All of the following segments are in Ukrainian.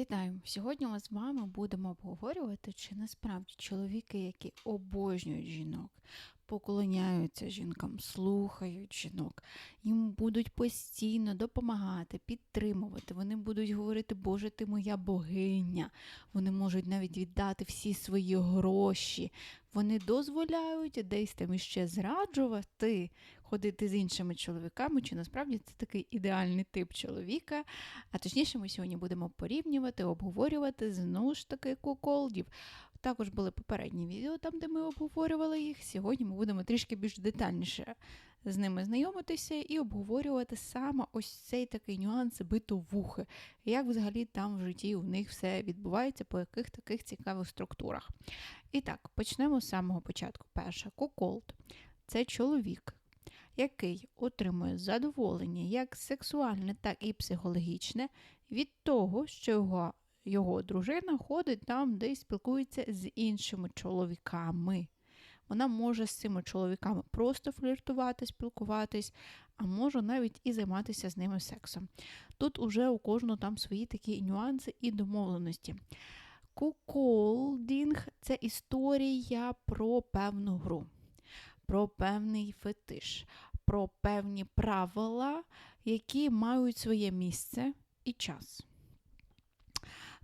Вітаю! Сьогодні ми з вами будемо обговорювати, чи насправді чоловіки, які обожнюють жінок, поклоняються жінкам, слухають жінок, їм будуть постійно допомагати, підтримувати. Вони будуть говорити, Боже, ти моя богиня. Вони можуть навіть віддати всі свої гроші. Вони дозволяють десь там іще зраджувати, ходити з іншими чоловіками, чи насправді це такий ідеальний тип чоловіка. А точніше, ми сьогодні будемо порівнювати, обговорювати знову ж таки куколдів. Також були попередні відео, там, де ми обговорювали їх. Сьогодні ми будемо трішки більш детальніше з ними знайомитися і обговорювати саме ось цей такий нюанс битовухи, як взагалі там в житті у них все відбувається, по яких таких цікавих структурах. І так, почнемо з самого початку. Перша куколд це чоловік, який отримує задоволення як сексуальне, так і психологічне від того, що його, його дружина ходить там, де спілкується з іншими чоловіками. Вона може з цими чоловіками просто фліртувати, спілкуватись, а може навіть і займатися з ними сексом. Тут уже у кожного там свої такі нюанси і домовленості. Куколдінг це історія про певну гру, про певний фетиш, про певні правила, які мають своє місце і час.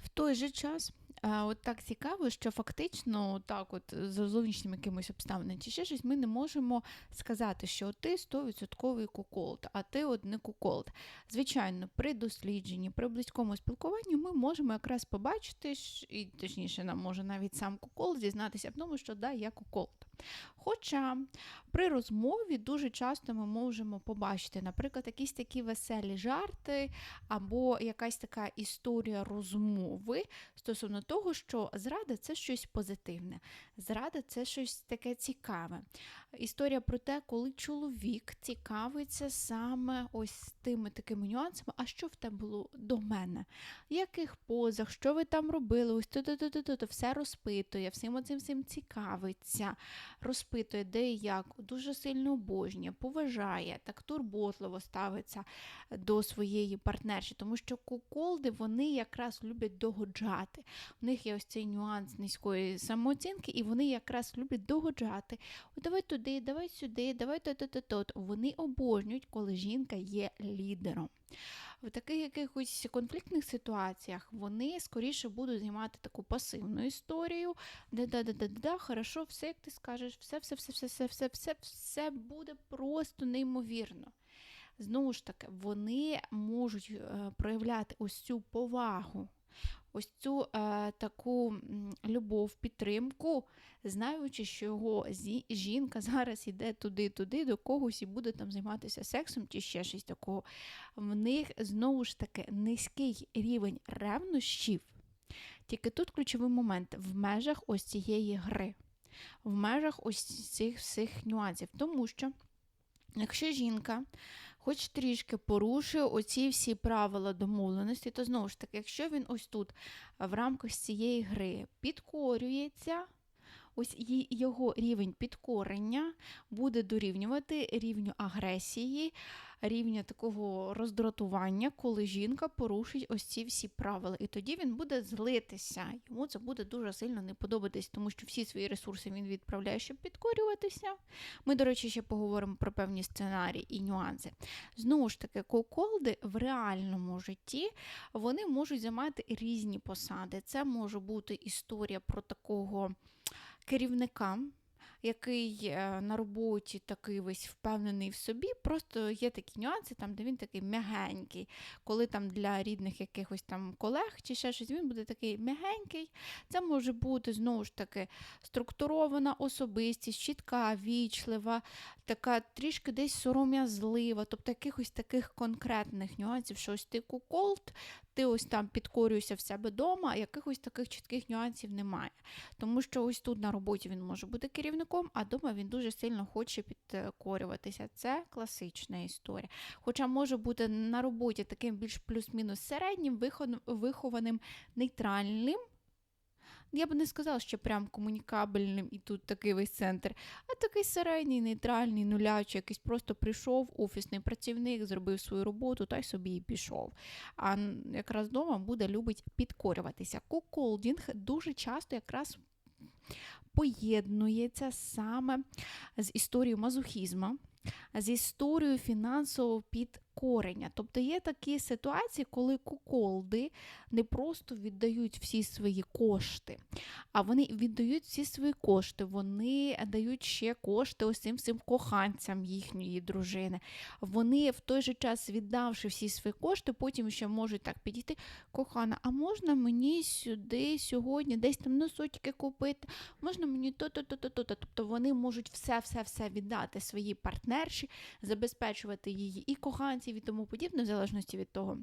В той же час, от так цікаво, що фактично, так, от за зовнішнім якимось обставинами чи ще щось, ми не можемо сказати, що ти 100% куколд, а ти от не куколд. Звичайно, при дослідженні, при близькому спілкуванні ми можемо якраз побачити, і точніше, нам може навіть сам куколд зізнатися в тому, що да, я куколд. Хоча при розмові дуже часто ми можемо побачити, наприклад, якісь такі веселі жарти або якась така історія розмови стосовно того, що зрада це щось позитивне, зрада це щось таке цікаве. Історія про те, коли чоловік цікавиться саме ось тими такими нюансами, а що в тебе було до мене, яких позах, що ви там робили, ось то-то-то-то, все розпитує, всім оцим всім цікавиться, розпитує, де і як, дуже сильно обожнює, поважає, так турботливо ставиться до своєї партнерші, тому що куколди вони якраз люблять догоджати. У них є ось цей нюанс низької самооцінки, і вони якраз люблять догоджати. Давай туди, туди, давай сюди, давай то-то-то-то. Вони обожнюють, коли жінка є лідером. В таких якихось конфліктних ситуаціях вони скоріше будуть займати таку пасивну історію. Да-да-да-да-да, хорошо, все, як ти скажеш, все-все-все-все-все-все буде просто неймовірно. Знову ж таки, вони можуть е, проявляти ось цю повагу ось цю е, таку любов, підтримку, знаючи, що його жінка зараз йде туди-туди, до когось і буде там займатися сексом чи ще щось такого. В них знову ж таки низький рівень ревнощів. Тільки тут ключовий момент в межах ось цієї гри, в межах ось цих всіх нюансів. Тому що, якщо жінка хоч трішки порушує оці всі правила домовленості, то знову ж таки, якщо він ось тут в рамках цієї гри підкорюється, ось його рівень підкорення буде дорівнювати рівню агресії, рівня такого роздратування, коли жінка порушить ось ці всі правила. І тоді він буде злитися. Йому це буде дуже сильно не подобатись, тому що всі свої ресурси він відправляє, щоб підкорюватися. Ми, до речі, ще поговоримо про певні сценарії і нюанси. Знову ж таки, коколди в реальному житті вони можуть займати різні посади. Це може бути історія про такого керівника. Який е, на роботі такий весь впевнений в собі, просто є такі нюанси, там, де він такий м'ягенький. Коли там для рідних якихось там колег чи ще щось, він буде такий м'ягенький. Це може бути знову ж таки структурована особистість, чітка, вічлива, така трішки десь сором'язлива, тобто якихось таких конкретних нюансів, що ось ти куколд, ти ось там підкорюєшся в себе вдома, а якихось таких чітких нюансів немає. Тому що ось тут на роботі він може бути керівником, а вдома він дуже сильно хоче підкорюватися. Це класична історія. Хоча може бути на роботі таким більш плюс-мінус середнім, вихованим, нейтральним. Я б не сказала, що прям комунікабельним і тут такий весь центр, а такий середній, нейтральний, нулячий, якийсь просто прийшов, офісний працівник, зробив свою роботу та й собі і пішов. А якраз вдома буде любить підкорюватися. Куколдінг дуже часто якраз поєднується саме з історією мазохізму, з історією фінансового підкорення. Тобто є такі ситуації, коли куколди не просто віддають всі свої кошти, а вони віддають всі свої кошти. Вони дають ще кошти цим всім коханцям їхньої дружини. Вони в той же час, віддавши всі свої кошти, потім ще можуть так підійти. Кохана, а можна мені сюди сьогодні десь там носочки купити? Можна мені то-то, то-то, то-то. Тобто вони можуть все-все-все віддати своїй партнерші, забезпечувати її і коханців, і тому подібне, в залежності від того.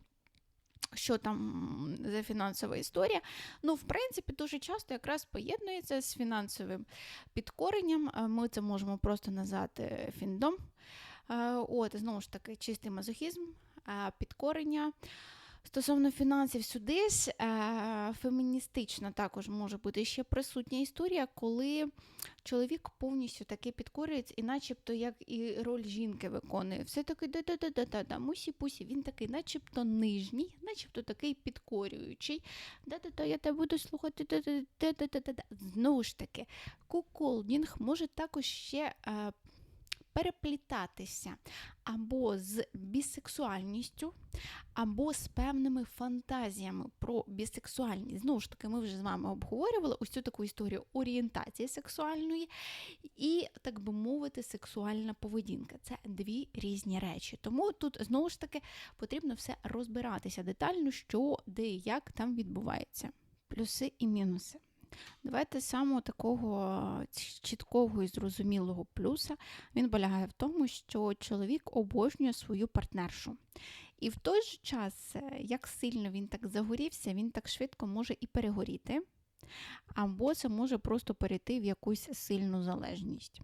Що там за фінансова історія? Ну, в принципі, дуже часто якраз поєднується з фінансовим підкоренням. Е, Ми це можемо просто назвати фіндом. Е, От, знову ж таки, чистий мазохізм, е, підкорення. Стосовно фінансів, сюди ж е, феміністична також може бути ще присутня історія, коли чоловік повністю таки підкорюється, і начебто як і роль жінки виконує. Все таки да-да-да-да-да, мусі-пусі, він такий, начебто нижній, начебто такий підкорюючий. Да-да-да, я тебе буду слухати. да-да-да-да-да-да. Знову ж таки, куколдінг може також ще. Переплітатися або з бісексуальністю, або з певними фантазіями про бісексуальність. Знову ж таки, ми вже з вами обговорювали ось цю таку історію орієнтації сексуальної і, так би мовити, сексуальна поведінка. Це дві різні речі. Тому тут знову ж таки потрібно все розбиратися детально, що де і як там відбувається. Плюси і мінуси. Давайте самого такого чіткого і зрозумілого плюса він полягає в тому, що чоловік обожнює свою партнершу. І в той же час, е, як сильно він так загорівся, він так швидко може і перегоріти, або це може просто перейти в якусь сильну залежність.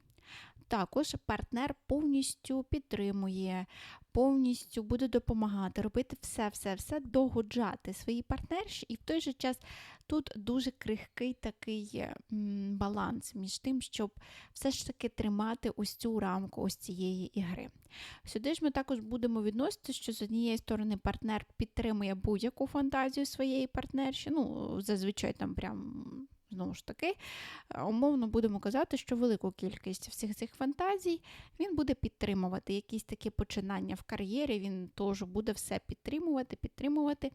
Також партнер повністю підтримує, повністю буде допомагати, робити все-все-все, догоджати своїй партнерші, і в той же час тут дуже крихкий такий баланс між тим, щоб все ж таки тримати ось цю рамку ось цієї ігри. Сюди ж ми також будемо відносити, що з однієї сторони партнер підтримує будь-яку фантазію своєї партнерші, ну, зазвичай там прям. Знову ж таки, умовно будемо казати, що велику кількість всіх цих фантазій він буде підтримувати. Якісь такі починання в кар'єрі, він теж буде все підтримувати, підтримувати.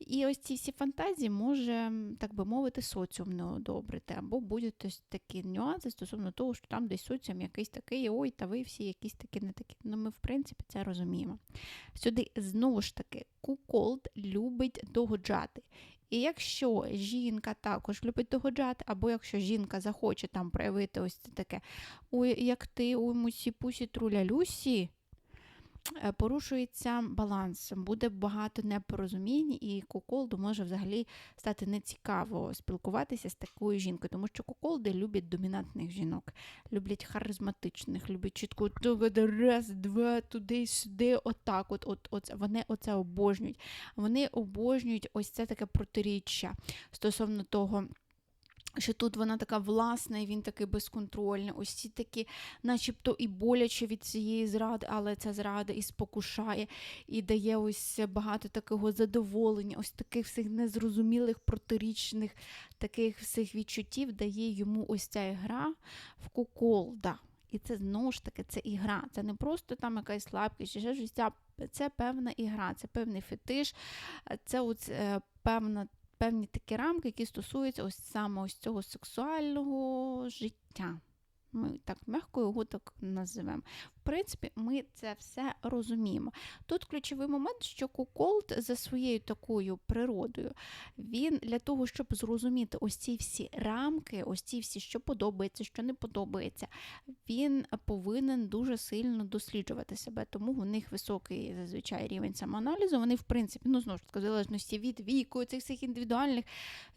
І ось ці всі фантазії може, так би мовити, соціум не одобрити, або будуть ось такі нюанси стосовно того, що там десь соціум якийсь такий, ой, та ви всі якісь такі не такі. Ну, ми, в принципі, це розуміємо. Сюди знову ж таки куколд любить догоджати. І якщо жінка також любить догоджати, або якщо жінка захоче там проявити ось це таке, ой, як ти у мусі пусі труля Люсі, порушується баланс, буде багато непорозумінь, і куколду може взагалі стати нецікаво спілкуватися з такою жінкою, тому що куколди люблять домінантних жінок, люблять харизматичних, люблять чітко раз, два, туди, сюди, отак. От, от, от, Вони оце обожнюють. Вони обожнюють ось це таке протиріччя стосовно того. Що тут вона така власна, і він такий безконтрольний. Ось ці такі, начебто і боляче від цієї зради, але ця зрада і спокушає, і дає ось багато такого задоволення, ось таких всіх незрозумілих, протирічних таких всіх відчуттів дає йому ось ця гра в куколда. І це знову ж таки це ігра. Це не просто там якась слабкість, чи ще. Це, це певна ігра, це певний фетиш, це ось, е, певна певні такі рамки, які стосуються ось саме ось цього сексуального життя. Ми так м'яко його так називемо. Принципі, ми це все розуміємо. Тут ключовий момент, що куколд за своєю такою природою, він для того, щоб зрозуміти ось ці всі рамки, ось ці всі, що подобається, що не подобається, він повинен дуже сильно досліджувати себе. Тому у них високий зазвичай рівень самоаналізу. Вони, в принципі, ну знову ж таки, в залежності від віку, цих всіх індивідуальних,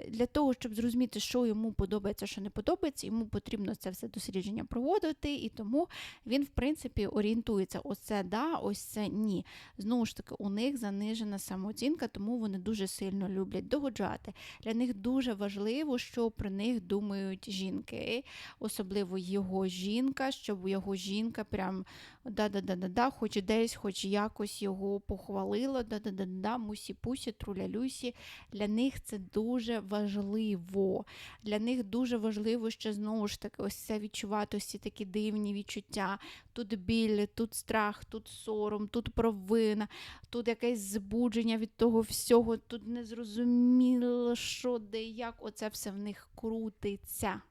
для того, щоб зрозуміти, що йому подобається, що не подобається, йому потрібно це все дослідження проводити, і тому він, в принципі, принципі, орієнтуються: ось це да, ось це ні. Знову ж таки, у них занижена самооцінка, тому вони дуже сильно люблять догоджати. Для них дуже важливо, що про них думають жінки, особливо його жінка, щоб його жінка прям да-да-да-да-да, хоч десь, хоч якось його похвалила, да-да-да-да, мусі-пусі, труля-люсі. Для них це дуже важливо. Для них дуже важливо, що знову ж таки ось це відчувати, ось ці такі дивні відчуття. Тут біль, тут страх, тут сором, тут провина, тут якесь збудження від того всього, тут незрозуміло, що де, як оце все в них крутиться.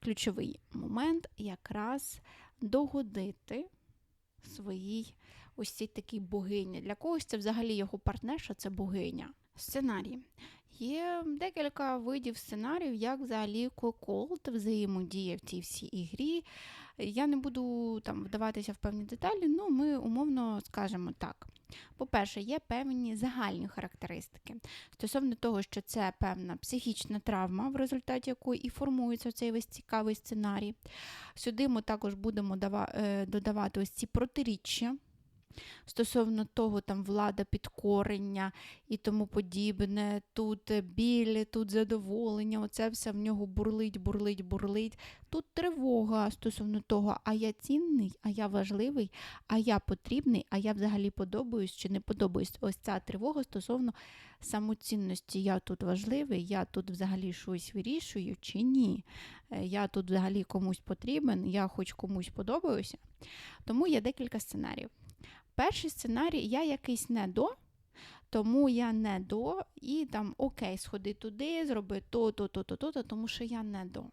Ключовий момент якраз догодити своїй ось цій такій богині. Для когось це взагалі його партнерша, це богиня. Сценарій. Є декілька видів сценаріїв, як взагалі коколд взаємодіє в цій всій ігрі. Я не буду там вдаватися в певні деталі, ну ми умовно скажемо так. По-перше, є певні загальні характеристики стосовно того, що це певна психічна травма, в результаті якої і формується цей весь цікавий сценарій. Сюди ми також будемо е, додавати ось ці протиріччя. Стосовно того, там влада підкорення і тому подібне, тут е, біль, тут задоволення, оце все в нього бурлить, бурлить, бурлить. Тут тривога стосовно того, а я цінний, а я важливий, а я потрібний, а я взагалі подобаюсь чи не подобаюсь. Ось ця тривога стосовно самоцінності. Я тут важливий, я тут взагалі щось вирішую чи ні. Е, Я тут взагалі комусь потрібен, я хоч комусь подобаюся. Тому є декілька сценаріїв. Перший сценарій я якийсь не до, тому я не до, і там окей, сходи туди, зроби то, то, то, то, то, то, тому що я не до.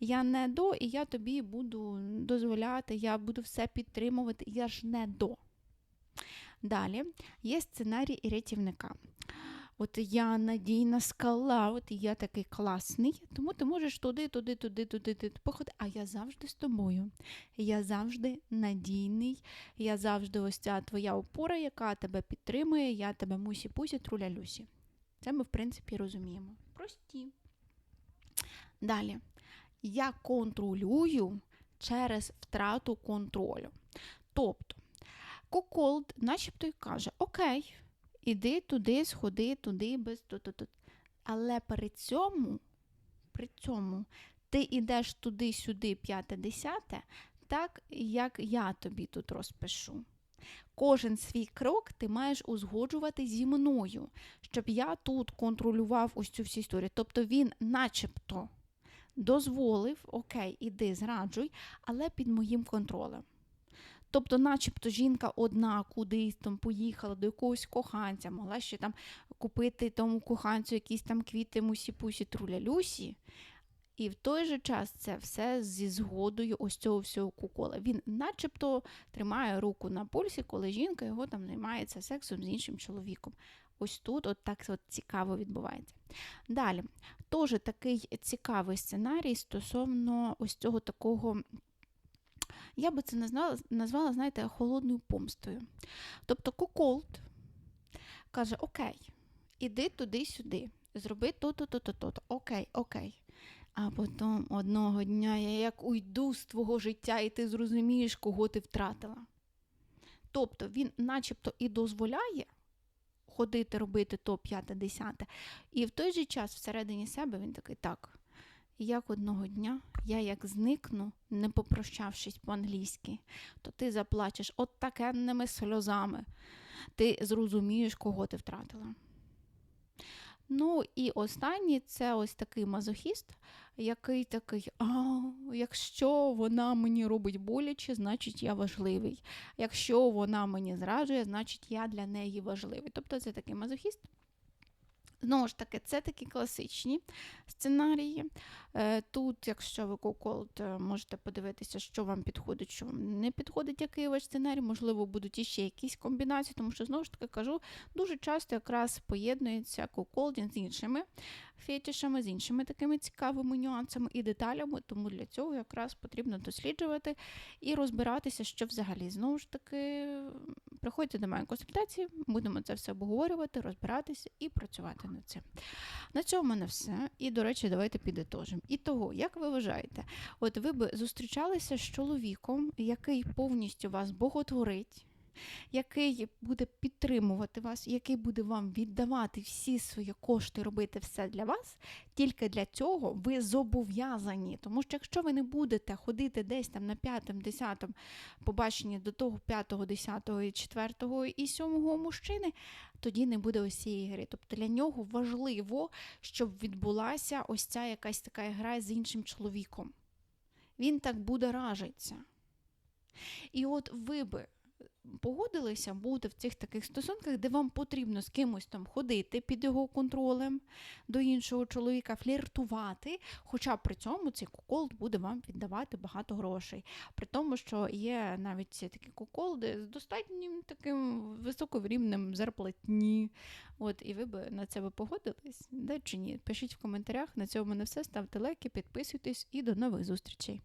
Я не до, і я тобі буду дозволяти, я буду все підтримувати, я ж не до. Далі є сценарій рятівника. От я надійна скала, от я такий класний, тому ти можеш туди, туди, туди, туди, туди походи. А я завжди з тобою. Я завжди надійний, я завжди ось ця твоя опора, яка тебе підтримує, я тебе мусі-пусі, труля-люсі. Це ми, в принципі, розуміємо. Прості. Далі. Я контролюю через втрату контролю. Тобто, Коколд начебто каже: Окей, іди туди, сходи туди, без тут. Але при цьому, при цьому ти йдеш туди-сюди, п'яте, десяте, так як я тобі тут розпишу. Кожен свій крок ти маєш узгоджувати зі мною, щоб я тут контролював ось цю всю історію. Тобто він, начебто, дозволив, окей, іди, зраджуй, але під моїм контролем. Тобто, начебто, жінка одна кудись там поїхала до якогось коханця, могла ще там купити тому коханцю якісь там квіти, мусі-пусі, труля-люсі. І в той же час це все зі згодою ось цього всього кукола. Він начебто тримає руку на пульсі, коли жінка його там займається сексом з іншим чоловіком. Ось тут от так от цікаво відбувається. Далі, теж такий цікавий сценарій стосовно ось цього такого. Я би це назвала, назвала, знаєте, холодною помстою. Тобто Куколд каже: Окей, іди туди-сюди, зроби то-то, то-то, то-то. Окей, окей. А потім одного дня я як уйду з твого життя, і ти зрозумієш, кого ти втратила. Тобто він начебто і дозволяє ходити, робити то п'яте, десяте, і в той же час всередині себе він такий так. Як одного дня я як зникну, не попрощавшись по-англійськи, то ти заплачеш от такенними сльозами. Ти зрозумієш, кого ти втратила. Ну і останній це ось такий мазохіст, який такий, а якщо вона мені робить боляче, значить я важливий. Якщо вона мені зраджує, значить я для неї важливий. Тобто це такий мазохіст. Знову ж таки, це такі класичні сценарії. Е, Тут, якщо ви Коколд, можете подивитися, що вам підходить, що вам не підходить, який ваш сценарій. Можливо, будуть іще якісь комбінації, тому що, знову ж таки, кажу, дуже часто якраз поєднується Коколдін з іншими фетішами, з іншими такими цікавими нюансами і деталями. Тому для цього якраз потрібно досліджувати і розбиратися, що взагалі знову ж таки приходьте до мене консультації, будемо це все обговорювати, розбиратися і працювати над цим. На цьому в мене все. І, до речі, давайте підітожимо. І того, як ви вважаєте, от ви б зустрічалися з чоловіком, який повністю вас боготворить, який буде підтримувати вас, який буде вам віддавати всі свої кошти, робити все для вас, тільки для цього ви зобов'язані. Тому що якщо ви не будете ходити десь там на п'ятому, десятому побаченні до того п'ятого, десятого, і четвертого і сьомого мужчини, тоді не буде ось цієї гри. Тобто для нього важливо, щоб відбулася ось ця якась така гра з іншим чоловіком. Він так буде ражиться. І от ви би погодилися бути в цих таких стосунках, де вам потрібно з кимось там ходити під його контролем до іншого чоловіка, фліртувати, хоча при цьому цей кукол буде вам віддавати багато грошей. При тому, що є навіть такі куколди з достатнім таким високим зарплатні. От, і ви б на це би погодились, да чи ні? Пишіть в коментарях. На цьому мене все. Ставте лайки, підписуйтесь і до нових зустрічей.